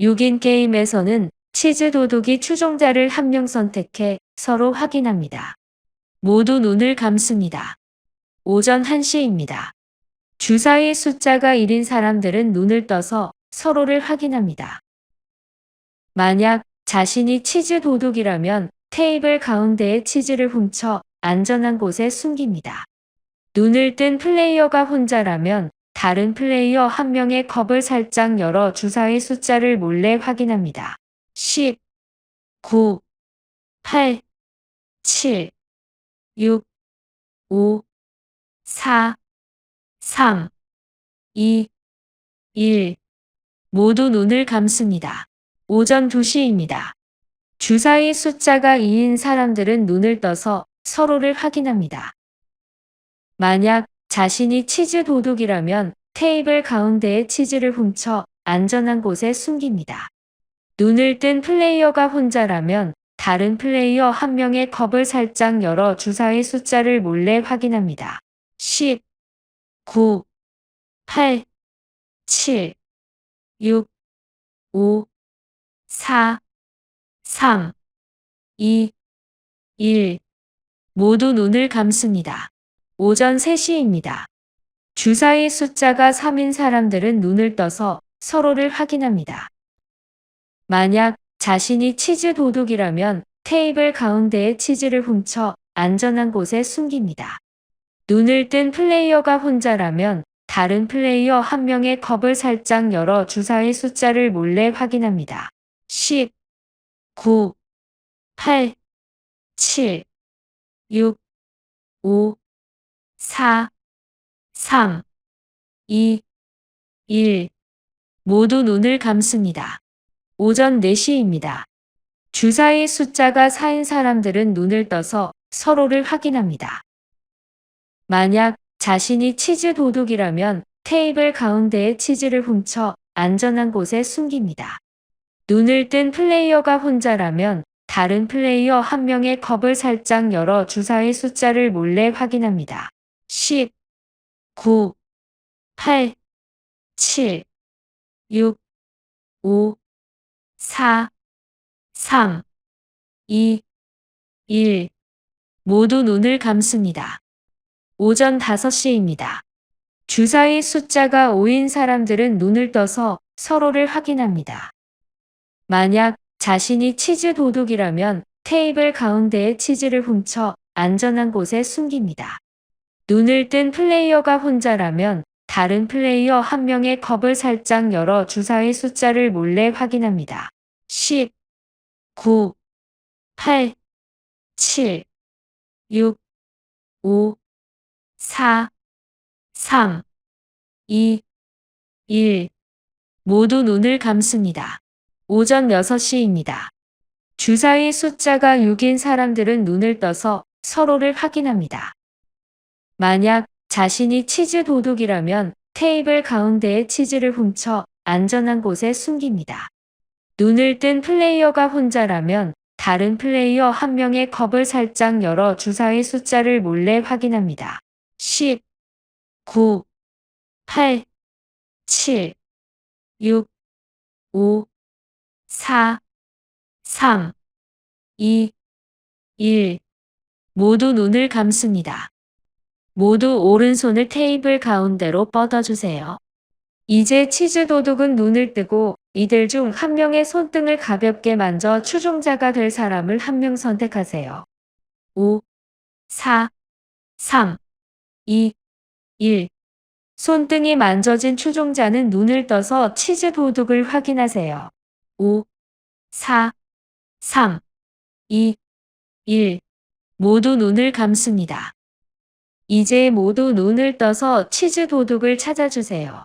6인 게임에서는 치즈 도둑이 추종자를 한 명 선택해 서로 확인합니다. 모두 눈을 감습니다. 오전 1시입니다. 주사위 숫자가 1인 사람들은 눈을 떠서 서로를 확인합니다. 만약 자신이 치즈 도둑이라면 테이블 가운데에 치즈를 훔쳐 안전한 곳에 숨깁니다. 눈을 뜬 플레이어가 혼자라면 다른 플레이어 한 명의 컵을 살짝 열어 주사위 숫자를 몰래 확인합니다. 10, 9, 8, 7, 6, 5, 4, 3, 2, 1. 모두 눈을 감습니다. 오전 2시입니다. 주사위 숫자가 2인 사람들은 눈을 떠서 서로를 확인합니다. 만약 자신이 치즈 도둑이라면 테이블 가운데에 치즈를 훔쳐 안전한 곳에 숨깁니다. 눈을 뜬 플레이어가 혼자라면 다른 플레이어 한 명의 컵을 살짝 열어 주사위 숫자를 몰래 확인합니다. 10, 9, 8, 7, 6, 5, 4, 3, 2, 1. 모두 눈을 감습니다. 오전 3시입니다. 주사위 숫자가 3인 사람들은 눈을 떠서 서로를 확인합니다. 만약 자신이 치즈 도둑이라면 테이블 가운데에 치즈를 훔쳐 안전한 곳에 숨깁니다. 눈을 뜬 플레이어가 혼자라면 다른 플레이어 한 명의 컵을 살짝 열어 주사위 숫자를 몰래 확인합니다. 10, 9, 8, 7, 6, 5, 4, 3, 2, 1. 모두 눈을 감습니다. 오전 4시입니다. 주사위 숫자가 4인 사람들은 눈을 떠서 서로를 확인합니다. 만약 자신이 치즈 도둑이라면 테이블 가운데에 치즈를 훔쳐 안전한 곳에 숨깁니다. 눈을 뜬 플레이어가 혼자라면 다른 플레이어 한 명의 컵을 살짝 열어 주사위 숫자를 몰래 확인합니다. 10, 9, 8, 7, 6, 5, 4, 3, 2, 1. 모두 눈을 감습니다. 오전 5시입니다. 주사위 숫자가 5인 사람들은 눈을 떠서 서로를 확인합니다. 만약 자신이 치즈 도둑이라면 테이블 가운데에 치즈를 훔쳐 안전한 곳에 숨깁니다. 눈을 뜬 플레이어가 혼자라면 다른 플레이어 한 명의 컵을 살짝 열어 주사위 숫자를 몰래 확인합니다. 10, 9, 8, 7, 6, 5, 4, 3, 2, 1. 모두 눈을 감습니다. 오전 6시입니다. 주사위 숫자가 6인 사람들은 눈을 떠서 서로를 확인합니다. 만약 자신이 치즈 도둑이라면 테이블 가운데에 치즈를 훔쳐 안전한 곳에 숨깁니다. 눈을 뜬 플레이어가 혼자라면 다른 플레이어 한 명의 컵을 살짝 열어 주사위 숫자를 몰래 확인합니다. 10, 9, 8, 7, 6, 5, 4, 3, 2, 1. 모두 눈을 감습니다. 모두 오른손을 테이블 가운데로 뻗어주세요. 이제 치즈 도둑은 눈을 뜨고 이들 중 한 명의 손등을 가볍게 만져 추종자가 될 사람을 한 명 선택하세요. 5, 4, 3, 2, 1. 손등이 만져진 추종자는 눈을 떠서 치즈 도둑을 확인하세요. 5, 4, 3, 2, 1. 모두 눈을 감습니다. 이제 모두 눈을 떠서 치즈 도둑을 찾아주세요.